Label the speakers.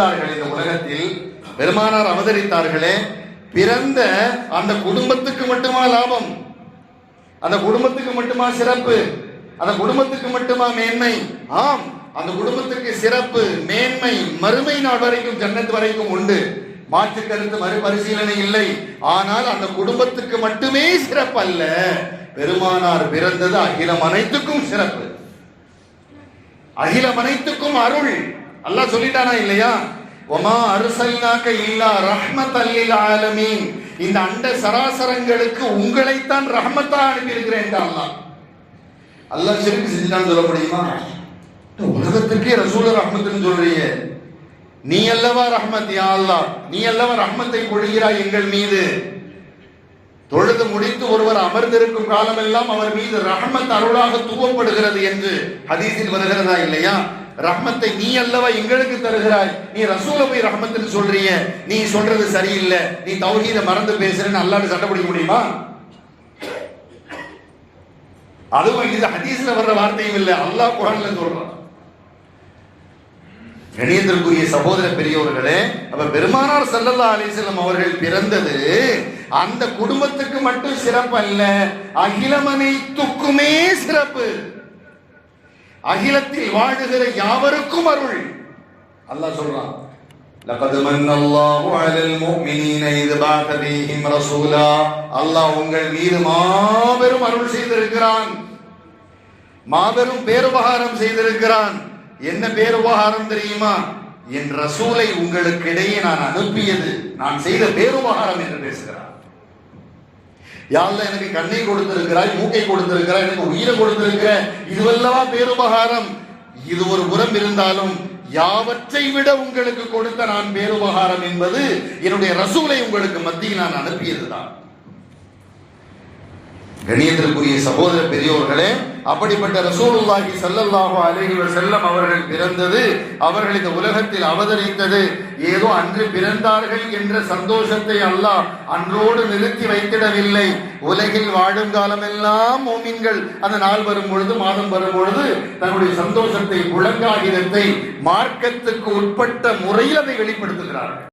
Speaker 1: இந்த உலகத்தில். பெருமானார் அவதரித்தார்களே பிறந்த அந்த குடும்பத்துக்கு மட்டுமா லாபம்? அந்த குடும்பத்துக்கு மட்டுமா சிறப்பு? அந்த குடும்பத்துக்கு மட்டுமா மேன்மை? ஆம் அந்த குடும்பத்துக்கு சிறப்பு மேன்மை மறுமை நாள் வரைக்கும் ஜன்னத் வரைக்கும் உண்டு. மாற்று கருத்து மறுபரிசீலனை இல்லை. ஆனால் அந்த குடும்பத்துக்கு மட்டுமே சிறப்பு அல்ல பெருமானார் பிறந்தது அகிலம் அனைத்துக்கும் சிறப்பு. அகிலம் அனைத்துக்கும் அருள். அல்லாஹ் சொல்லிட்டானா இல்லையா? ஒமா அருசல்னாக்க இல்லா ரஹ்மத் அல்லில் ஆலமீன். இந்த அண்ட சராசரங்களுக்கு உங்களைத்தான் ரஹ்மத்தா அனுப்பி இருக்கிறேன் அல்லாஹ். அல்லாஹ் சிரிப்பு செஞ்சுட்டான்னு சொல்ல முடியுமா? உலகத்திற்கே உலகத்துக்கே ரசூல ரஹ்மத்துன்னு சொல்றீங்க. நீ அல்லவா ரஹ்மத் யா அல்லா நீ அல்லவா ரஹ்மத்தை பொழிகிறாய் எங்கள் மீது? தொழுது முடித்து ஒருவர் அமர்ந்திருக்கும் காலமெல்லாம் அவர் மீது ரஹ்மத் அருளாக தூவப்படுகிறது என்று ஹதீஸில் வருகிறதா இல்லையா? ரஹ்மத்தை நீ அல்லவா எங்களுக்கு தருகிறாய்? நீ ரசூல போய் ரஹ்மத்துன்னு சொல்றீங்க. நீ சொல்றது சரியில்லை. நீ தௌஹீத மறந்து பேசுறேன்னு அல்லாட்டு சண்டை பிடிக்க முடியுமா? அதுவும் இது ஹதீஸ்ல வர்ற வார்த்தையும் இல்லை. அல்லாஹ் குரான்ல சொல்றான். கணியத்திற்குரிய சகோதர பெரியவர்களே அப்ப பெருமானார் சல்லல்லா அலிசல்லம் அவர்கள் பிறந்தது அந்த குடும்பத்துக்கு மட்டும் சிறப்பு அல்ல. அகிலமனைத்துக்குமே சிறப்பு. அகிலத்தில் வாழுகிற யாவருக்கும் அருள் அல்லாஹ் சொல்றான் لقد من الله على المؤمنين إذ بعث فيهم رسولا அல்லாஹ் உங்கள் மீது மாபெரும் அருள் செய்திருக்கிறான் மாபெரும் பேருபகாரம் செய்திருக்கிறான் என்ன பேருபகாரம் தெரியுமா என் ரசூலை உங்களுக்கு இடையே நான் அனுப்பியது நான் செய்த பேருபகாரம் என்று பேசுகிறான் யாழ்ல எனக்கு கண்ணை கொடுத்திருக்கிறாய் மூக்கை கொடுத்திருக்கிறாய் எனக்கு உயிரை கொடுத்திருக்கிற இதுவல்லவா பேருபகாரம் இது ஒரு புறம் இருந்தாலும் யாவற்றை விட உங்களுக்கு கொடுத்த நான் பேருபகாரம் என்பது என்னுடைய ரசூலை உங்களுக்கு மத்தியில் நான் அனுப்பியதுதான். கணியத்திற்குரிய சகோதர பெரியோர்களே அப்படிப்பட்ட ரசூலுல்லாஹி சல்லல்லாஹு அலைஹி வஸல்லம் அவர்கள் பிறந்தது அவர்கள் இந்த உலகத்தில் அவதரித்தது ஏதோ அன்று பிறந்தார்கள் என்ற சந்தோஷத்தை அல்லாஹ் அன்றோடு நிறுத்தி வைத்திடவில்லை. உலகில் வாழும் காலமெல்லாம் மோமின்கள் அந்த நாள் வரும் பொழுது மாதம் வரும் பொழுது தன்னுடைய சந்தோஷத்தை முழங்காகிதத்தை மார்க்கத்துக்கு உட்பட்ட முறையில் அதை வெளிப்படுத்துகிறார்கள்.